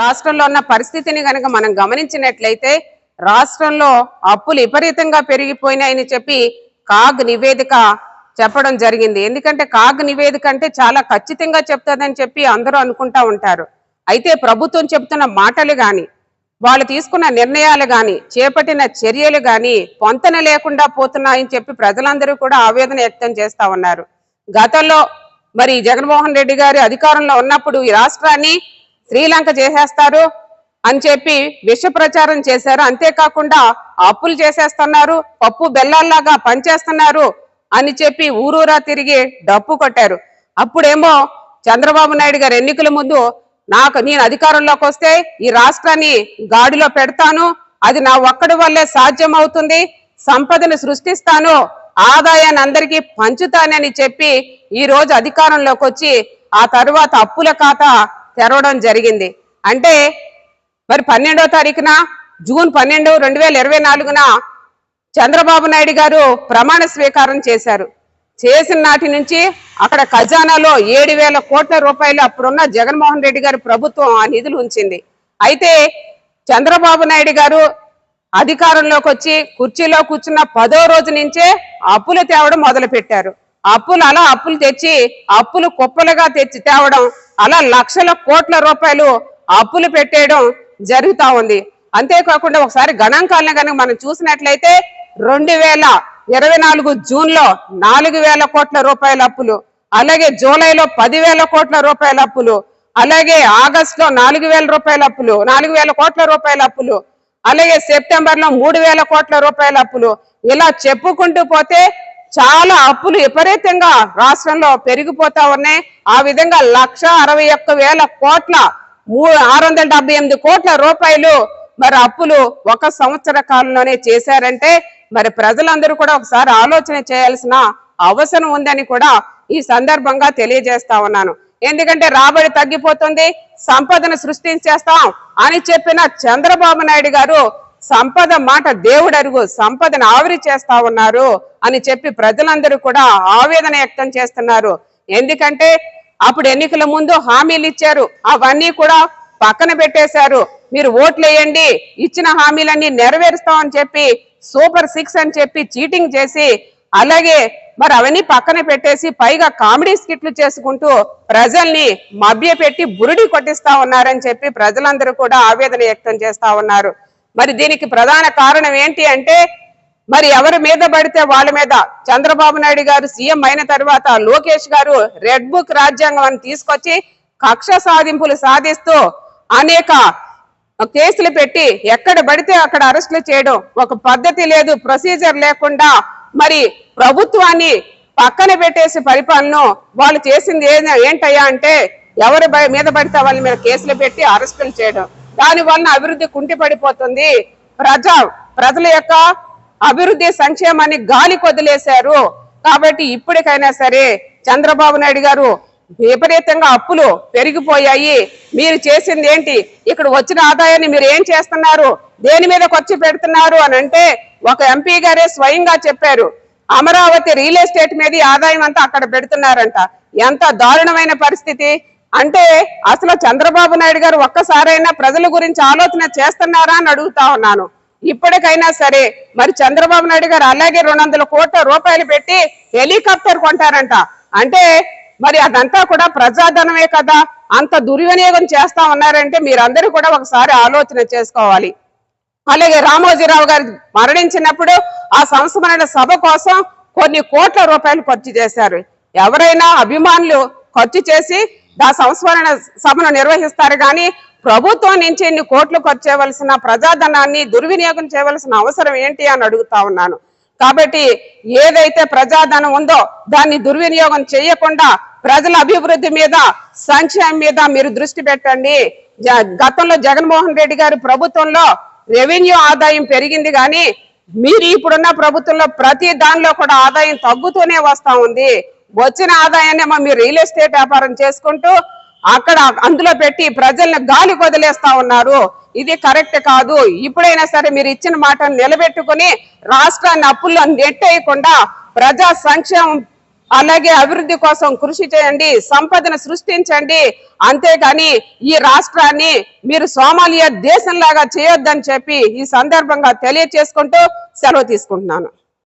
రాష్ట్రంలో ఉన్న పరిస్థితిని కనుక మనం గమనించినట్లయితే రాష్ట్రంలో అప్పులు విపరీతంగా పెరిగిపోయినాయని చెప్పి కాగ్ నివేదిక చెప్పడం జరిగింది. ఎందుకంటే కాగ్ నివేదిక అంటే చాలా ఖచ్చితంగా చెప్తుందని చెప్పి అందరూ అనుకుంటా ఉంటారు. అయితే ప్రభుత్వం చెప్తున్న మాటలు కానీ వాళ్ళు తీసుకున్న నిర్ణయాలు కానీ చేపట్టిన చర్యలు కానీ పొంతన లేకుండా పోతున్నాయని చెప్పి ప్రజలందరూ కూడా ఆవేదన వ్యక్తం చేస్తా ఉన్నారు. గతంలో మరి జగన్మోహన్ రెడ్డి గారి అధికారంలో ఉన్నప్పుడు ఈ రాష్ట్రాన్ని శ్రీలంక చేసేస్తారు అని చెప్పి విష ప్రచారం చేశారు. అంతేకాకుండా అప్పులు చేసేస్తున్నారు పప్పు బెల్లాల్లాగా పనిచేస్తున్నారు అని చెప్పి ఊరూరా తిరిగి డప్పు కొట్టారు. అప్పుడేమో చంద్రబాబు నాయుడు గారు ఎన్నికల ముందు నాకు నేను అధికారంలోకి వస్తే ఈ రాష్ట్రాన్ని గాడిలో పెడతాను అది నా ఒక్కడి వల్లే సాధ్యం అవుతుంది సంపదను సృష్టిస్తాను ఆదాయాన్ని అందరికీ పంచుతానని చెప్పి ఈ రోజు అధికారంలోకి వచ్చి ఆ తర్వాత అప్పుల ఖాతా తెరవడం జరిగింది. అంటే మరి పన్నెండో తారీఖున జూన్ పన్నెండు రెండు వేల ఇరవై నాలుగున చంద్రబాబు నాయుడు గారు ప్రమాణ స్వీకారం చేశారు. చేసిన నాటి నుంచి అక్కడ ఖజానాలో ఏడు వేల కోట్ల రూపాయలు అప్పుడున్న జగన్మోహన్ రెడ్డి గారి ప్రభుత్వం ఆ నిధులు ఉంచింది. అయితే చంద్రబాబు నాయుడు గారు అధికారంలోకి వచ్చి కుర్చీలో కూర్చున్న పదో రోజు నుంచే అప్పులు తేవడం మొదలుపెట్టారు. అప్పులు అలా అప్పులు తెచ్చి అప్పులు కుప్పలుగా తెచ్చి తేవడం అలా లక్షల కోట్ల రూపాయలు అప్పులు పెట్టేయడం జరుగుతా ఉంది. అంతేకాకుండా ఒకసారి గణాంకాలను కనుక మనం చూసినట్లయితే రెండు వేల ఇరవై నాలుగు జూన్లో నాలుగు వేల కోట్ల రూపాయల అప్పులు అలాగే జూలైలో పదివేల కోట్ల రూపాయల అప్పులు అలాగే ఆగస్టులో నాలుగు వేల రూపాయల అప్పులు నాలుగు వేల కోట్ల రూపాయల అప్పులు అలాగే సెప్టెంబర్లో మూడు వేల కోట్ల రూపాయల అప్పులు. ఇలా చెప్పుకుంటూ పోతే చాలా అప్పులు విపరీతంగా రాష్ట్రంలో పెరిగిపోతా ఉన్నాయి. ఆ విధంగా లక్ష అరవై ఒక్క వేల కోట్ల మూడు ఆరు వందల డెబ్బై ఎనిమిది కోట్ల రూపాయలు మరి అప్పులు ఒక సంవత్సర కాలంలోనే చేశారంటే మరి ప్రజలందరూ కూడా ఒకసారి ఆలోచన చేయాల్సిన అవసరం ఉందని కూడా ఈ సందర్భంగా తెలియజేస్తా ఉన్నాను. ఎందుకంటే రాబడి తగ్గిపోతుంది సంపదను సృష్టించేస్తాం అని చెప్పిన చంద్రబాబు నాయుడు గారు సంపద మాట దేవుడు అరుగు సంపదను ఆవిరి చేస్తా ఉన్నారు. అని చెప్పి ప్రజలందరూ కూడా ఆవేదన వ్యక్తం చేస్తున్నారు. ఎందుకంటే అప్పుడు ఎన్నికల ముందు హామీలు ఇచ్చారు. అవన్నీ కూడా పక్కన పెట్టేశారు. మీరు ఓట్లు వేయండి ఇచ్చిన హామీలన్నీ నెరవేరుస్తామని చెప్పి సూపర్ సిక్స్ అని చెప్పి చీటింగ్ చేసి అలాగే మరి అవన్నీ పక్కన పెట్టేసి పైగా కామెడీ స్కిట్లు చేసుకుంటూ ప్రజల్ని మభ్యపెట్టి బురుడి కొట్టిస్తా ఉన్నారని చెప్పి ప్రజలందరూ కూడా ఆవేదన వ్యక్తం చేస్తా ఉన్నారు. మరి దీనికి ప్రధాన కారణం ఏంటి అంటే మరి ఎవరి మీద పడితే వాళ్ళ మీద? చంద్రబాబు నాయుడు గారు సీఎం అయిన తర్వాత లోకేష్ గారు రెడ్ బుక్ రాజ్యాంగం అని తీసుకొచ్చి కక్ష సాధింపులు సాధిస్తూ అనేక కేసులు పెట్టి ఎక్కడ పడితే అక్కడ అరెస్టులు చేయడం ఒక పద్ధతి లేదు ప్రొసీజర్ లేకుండా మరి ప్రభుత్వాన్ని పక్కన పెట్టేసి పరిపాలన వాళ్ళు చేసింది ఏ- ఏంటయ్యా అంటే ఎవరి బ- మీద పడితే వాళ్ళ మీద కేసులు పెట్టి అరెస్టులు చేయడం. దాని వలన అభివృద్ధి కుంటిపడిపోతుంది. ప్రజా ప్రజల యొక్క అభివృద్ధి సంక్షేమాన్ని గాలి కొదిలేశారు. కాబట్టి ఇప్పటికైనా సరే చంద్రబాబు నాయుడు గారు విపరీతంగా అప్పులు పెరిగిపోయాయి. మీరు చేసింది ఏంటి? ఇక్కడ వచ్చిన ఆదాయాన్ని మీరు ఏం చేస్తున్నారు? దేని మీద ఖర్చు పెడుతున్నారు అని అంటే ఒక ఎంపీ గారే స్వయంగా చెప్పారు. అమరావతి రియల్ ఎస్టేట్ మీద ఆదాయం అంతా అక్కడ పెడుతున్నారంట. ఎంత దారుణమైన పరిస్థితి. అంటే అసలు చంద్రబాబు నాయుడు గారు ఒక్కసారైనా ప్రజల గురించి ఆలోచన చేస్తున్నారా అని అడుగుతా ఉన్నాను. ఇప్పటికైనా సరే మరి చంద్రబాబు నాయుడు గారు అలాగే రెండు వందల కోట్ల రూపాయలు పెట్టి హెలికాప్టర్ కొంటారంట. అంటే మరి అదంతా కూడా ప్రజాధనమే కదా. అంత దుర్వినియోగం చేస్తా ఉన్నారంటే మీరందరూ కూడా ఒకసారి ఆలోచన చేసుకోవాలి. అలాగే రామోజీరావు గారు మరణించినప్పుడు ఆ సంస్మరణ సభ కోసం కొన్ని కోట్ల రూపాయలు ఖర్చు చేశారు. ఎవరైనా అభిమానులు ఖర్చు చేసి ఆ సంస్మరణ సభను నిర్వహిస్తారు కానీ ప్రభుత్వం నుంచి ఎన్ని కోట్లు ఖర్చు చేయవలసిన ప్రజాధనాన్ని దుర్వినియోగం చేయవలసిన అవసరం ఏంటి అని అడుగుతా ఉన్నాను. కాబట్టి ఏదైతే ప్రజాధనం ఉందో దాన్ని దుర్వినియోగం చేయకుండా ప్రజల అభివృద్ధి మీద సంక్షేమం మీద మీరు దృష్టి పెట్టండి. జ- గతంలో జగన్మోహన్ రెడ్డి గారి ప్రభుత్వంలో రెవెన్యూ ఆదాయం పెరిగింది కానీ మీరు ఇప్పుడున్న ప్రభుత్వంలో ప్రతి దానిలో కూడా ఆదాయం తగ్గుతూనే వస్తా ఉంది. వచ్చిన ఆదాయాన్ని మీరు రియల్ ఎస్టేట్ వ్యాపారం చేసుకుంటూ అక్కడ అందులో పెట్టి ప్రజల్ని గాలి వదిలేస్తా ఉన్నారు. ఇది కరెక్ట్ కాదు. ఇప్పుడైనా సరే మీరు ఇచ్చిన మాటను నిలబెట్టుకుని రాష్ట్రాన్ని అప్పుల్లో నెట్టేయకుండా ప్రజా సంక్షేమం అలాగే అభివృద్ధి కోసం కృషి చేయండి సంపదను సృష్టించండి. అంతేగాని ఈ రాష్ట్రాన్ని మీరు సోమాలియా దేశంలాగా చేయొద్దని చెప్పి ఈ సందర్భంగా తెలియచేసుకుంటూ సెలవు తీసుకుంటున్నాను.